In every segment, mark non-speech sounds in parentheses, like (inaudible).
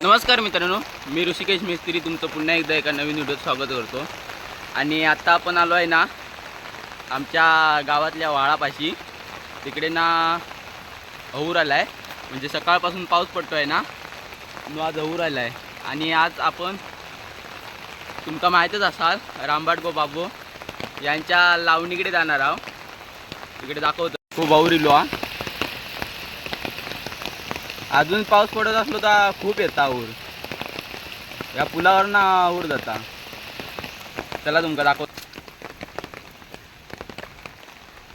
नमस्कार मित्रांनो मी ऋषिकेश मिस्त्री. तुमचं पुन्हा एकदा एका नवीन व्हिडिओत स्वागत करतो. आणि आत्ता आपण आलो आहे ना आमच्या गावातल्या वाळापाशी. तिकडे ना अहूर आला आहे म्हणजे सकाळपासून पाऊस पडतो आहे ना मग आज अहूर आला आहे आणि आज आपण तुमका माहीतच असाल रामबाटगो बाबू यांच्या लावणीकडे जाणार आहोत. तिकडे दाखवतो. हो, खूप अहूर इलो हा. अजून पाऊस पडत असलो तर खूप येता ऊर. या पुलावर ना ऊर जाता. चला तुमका दाखव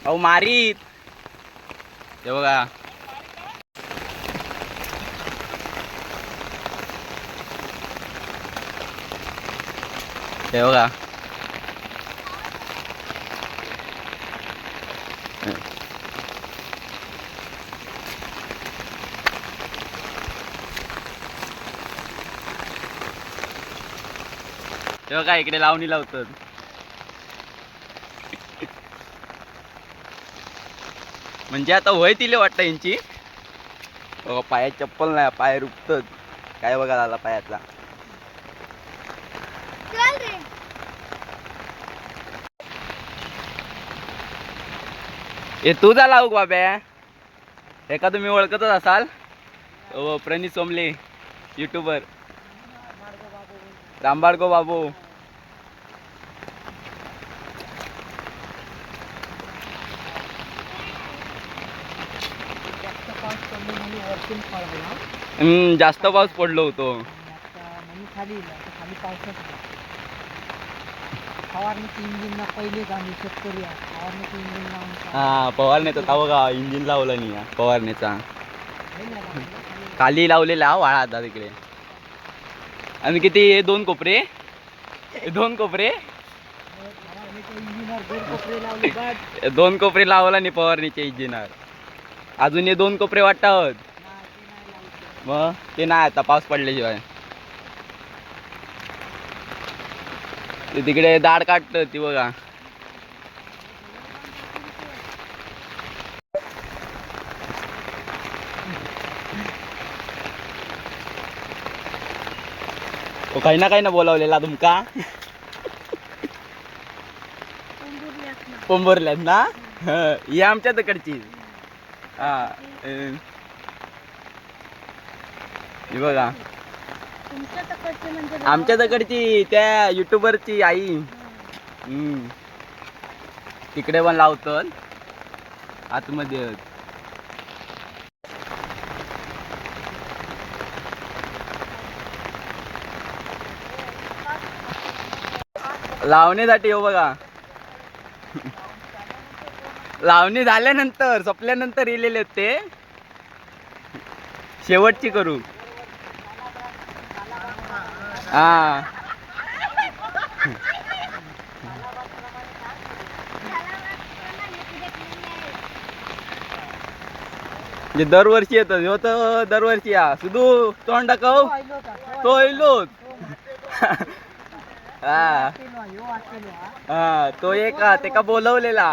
अहो मारीत. ते बघा. ते बघा. काय इकडे लावणी लावतात. म्हणजे आता वय तिले वाटतं यांची. बघा पायात चप्पल नाही पाय रुपतात. काय बघा झाला पायातला. ए तू जा लावू बाब्या? एका तुम्ही ओळखतच असाल? प्रणित सोमले युट्यूबर रामबाडगो बाबू. हम्म, जास्त पाऊस पडलो होतो. आणि आता म्हणून खाली येईल आता खाली पाऊसच नाही फवारणीचं इंजिन ना पहिलेच आम्ही शेतकरी आहे फवारणीचं इंजिन लावून का- हा फवारण्याचा का बघा इंजिन लावला नाही हा, फवारण्याचा लागलं, खाली खाली लावलेला हा वाळा आता तिकडे. आणि किती हे दोन कोपरे? हे दोन कोपरे? इंजिनवर दोन कोपरे लावले बट. हे दोन कोपरे लावला नाही फवारणीचे इंजिनर. अजून हे दोन कोपरे वाटत नाही ते नाही लावलं मग ते नाही आता पाऊस पडल्याशिवाय. ते तिकडे दाढ काढत ती बघा. तो काही ना काही ना बोलावलेला तुमका. पोंबरल्यात ना. हं, आमच्या तिकडची हा. ही बघा. तुमच्या तकडचे म्हणजे आमच्या तिकडची त्या युट्यूबरची आई. हम्म. तिकडे पण लावतात आतमध्ये. लावणीसाठी हो बघा. लावणी झाल्यानंतर संपल्यानंतर इलेले आहेत ते. शेवटची करू. हा. म्हणजे दरवर्षी येतो. ह्यो तर दरवर्षी या. सुधू तोंड दाखव. तो येलोच हा. हा तो एक हा, ते का बोलवलेला.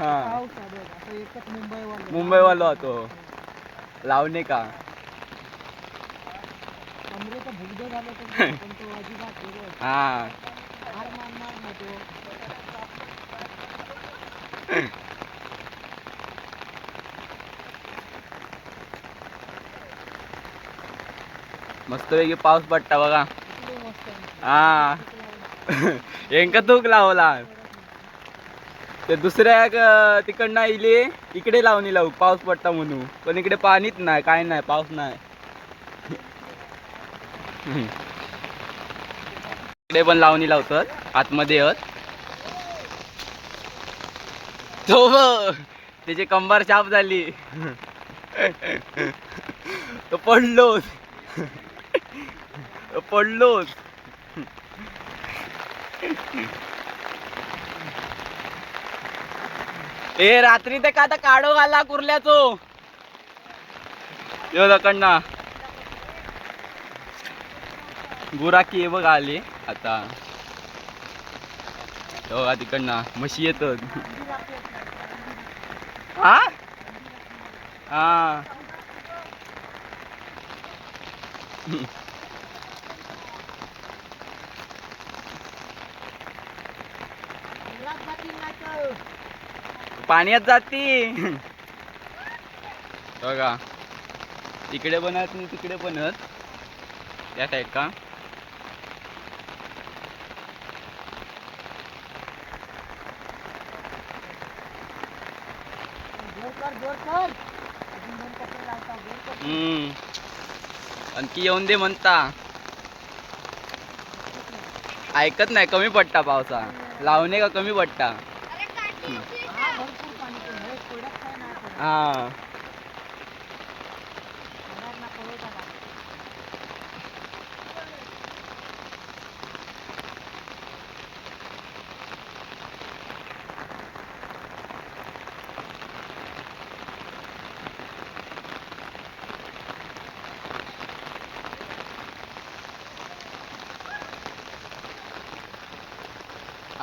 हा. मुंबईवाला तो. लावणे का कमरेचं भुगदं झालं तर पण तो अजिबात वेगळं. हा. हार मानणार नाही तो. मस्तपैकी पाऊस पडता बघा. मस्त. हा. यांका तूक लावला. ते दुसऱ्या तिकडनं इले इकडे लावणी लावू पाऊस पडता म्हणून. पण इकडे पाणीच नाही काय नाही पाऊस नाही. इकडे पण लावणी लावतात आतमध्ये येत. तो त्याची कंबर शाप झाली. तो पडलोच. पडलोच. ए रात्री ते का आता काढो घाला कुर्ल्याचो. दकडना गुराकी हे बघ आली. आता. हो बघा तिकडनं. म्हशी येतात. हा? हा. पाण्यात जाती. बघा. इकडे बनत नाही तिकडे बनत. या टाईप का जोर कर जोर कर अजून दोन कपडे लावता जोर कर हम्म आणखी येऊन दे म्हणता. ऐकत नाही कमी पडता पावसा. लावणे का कमी पडता? हा भरपूर पाणी पण हे पडत काय नाही पडत. हा पडणार ना पडवता का?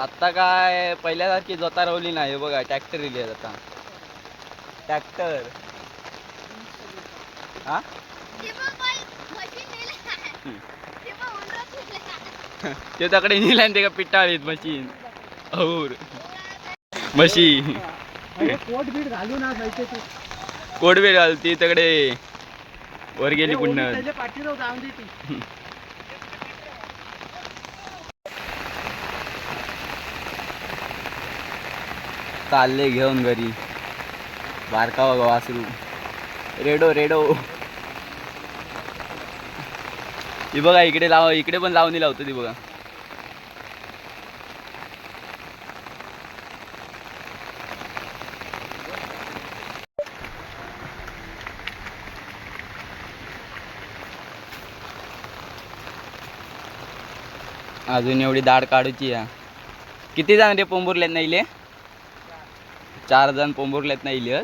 आता काय पहिल्यासारखी जोता रवली नाही हे बघा ट्रॅक्टर दिली आहे आता. ट्रॅक्टर? हा? (laughs) ते तकडे नेला ते का पिटाळीत मशीन और अरे कोट बीट घालू ना तू कोडवे घालती तकडे वर गेली पुन्हा (laughs) त्याच्या पाठीवर जाऊन दे ती चालले घेऊन घरी. बारका बघा वासरू. रेडो रेडो. ती बघा इकडे लाव इकडे पण लावणी लावतो ती बघा. अजून एवढी दाढ काढूची या किती जण रे पोंबुरल्यात नाही चार जण पोंबुरल्यात नाही इले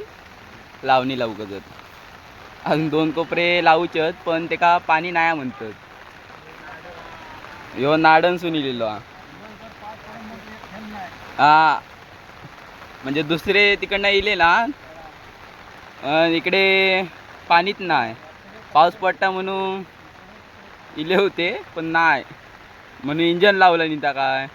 लावणी लावू गजत अजून दोन कोपरे लावूचत पण ते का पाणी नाही म्हणतात. ह्यो नाडन इलेलो हा. हा. म्हणजे दुसरे तिकडनं इले ना. इकडे पाणीच नाही पाऊस पडता म्हणून इले होते पण नाही म्हणून इंजन लावलं नाही त्या काय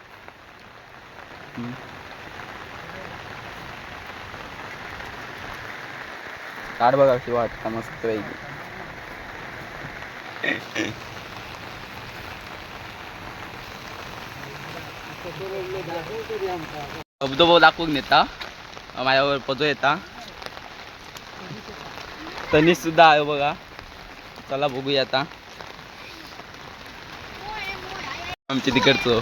काढ बघा कशी वाटतं मस्त पैकी. धबधबो दाखवून नेता माझ्यावर पजो येता. तनिष सुद्धा आहे बघा. चला बघूया आता. आमच्या तिकडचं.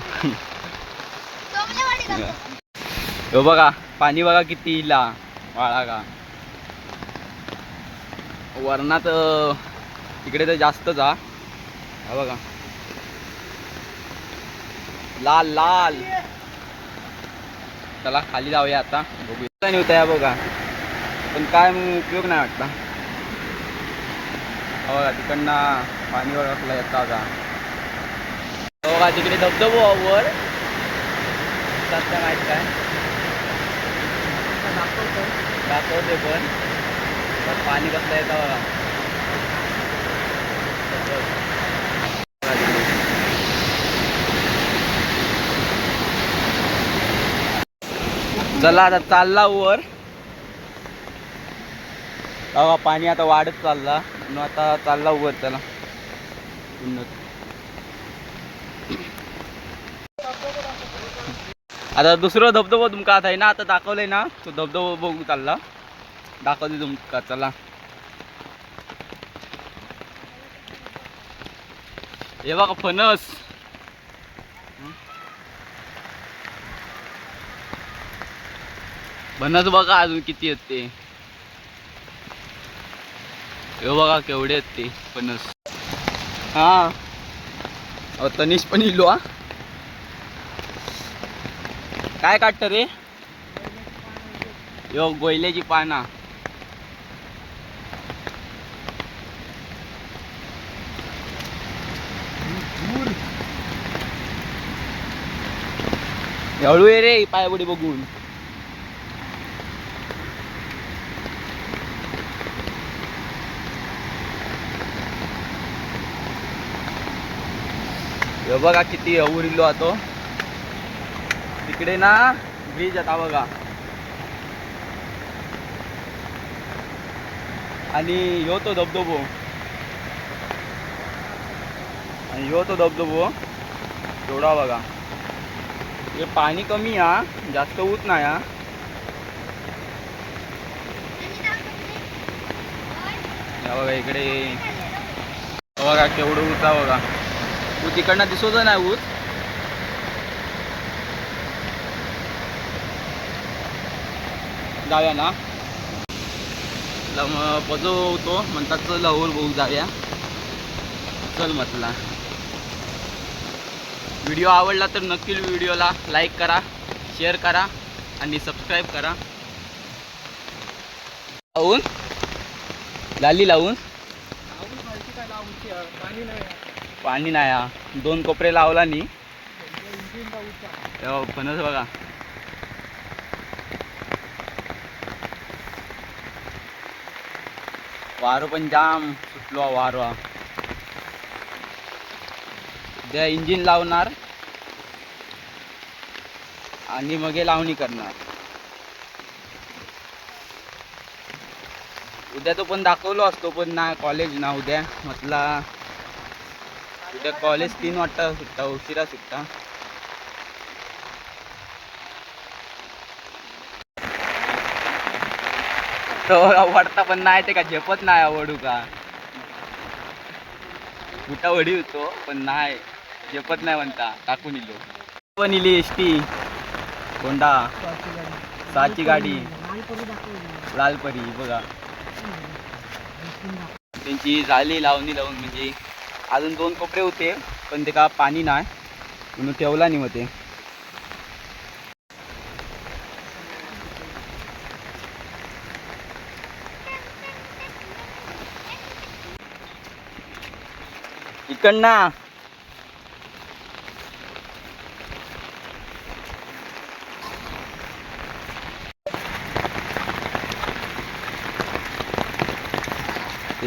हो बघा पाणी बघा किती इला. वाळा का? वरणात तिकडे इकडे तर जास्तच हा बघा. लाल लाल. चला खाली जाऊया आता. बघूया. नाही होता या बघा. पण काय उपयोग नाही वाटता बघा तिकडनं पाणी ओळखला येता आता. बघा तिकडे धबधबो वर. सध्या माहीत काय? दाखवते पण. पाणी कसं येतं बघा चला आता चालला वर. बघा पाणी आता वाढत चालला. म्हणून आता चालला वर चला. आता दुसरं धबधबो तुमका आता आहे ना आता दाखवलंय ना तो धबधबा बघू चालला. दाखवते तुमका चला. हे बघा फणस. फणस बघा अजून किती आहेत ते. हे बघा केवढे आहेत ते फणस. हा. तनिष पण इलो हा. काय काढतं रे? यो गोयल्याची पाना. हळू ये रे पायापुढे बघून. बघा किती उरिल्लो आतो. तिकडे ना ब्रिज आता बघा. आणि ह्यो तो धबधबो. आणि ह्यो तो धबधबो. एवढा बघा. हे पाणी कमी आ जास्त ऊत नाही हा. बघा इकडे. बघा केवढं ऊत बघा. ऊत इकडनं दिसत नाही ऊत. जाऊया ना. पजो होतो म्हणतात चल अवल भाऊ जाऊया. चल म्हटला. व्हिडिओ आवडला तर नक्की व्हिडिओला लाईक करा शेअर करा आणि सबस्क्राईब करा. लावून? लाली लावून? पाणी नाही पाणी नाही हा. दोन कोपरे लावला नाही तेव्हा हो, फणस बघा. वारो पण जाम सुटलो हा वारो. हा. उद्या इंजिन लावणार आणि मग लावणी करणार. उद्या तो पण दाखवलो असतो पण ना कॉलेज ना उद्या. म्हटला उद्या कॉलेज तीन वाजता सुटता उशिरा सुटता तो आवडता पण नाही ते का झेपत नाही आवडू का? कुठा वडी होतो पण नाही. झेपत नाही म्हणता टाकून इलो पण इली एस टी? होंडा सहाची गाडी? लालपरी बघा. त्यांची झाली लावणी लावून म्हणजे अजून दोन कोपरे होते पण ते का पाणी नाही म्हणून ठेवला नाही मग ते इकडना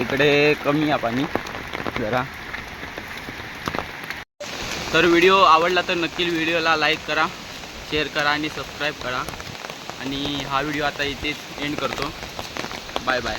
इकडे कमी आहे पाणी जरा. तर व्हिडिओ आवडला तर नक्की व्हिडिओला लाईक करा शेअर करा आणि सबस्क्राईब करा. आणि हा व्हिडिओ आता इथेच एंड करतो. Bye bye.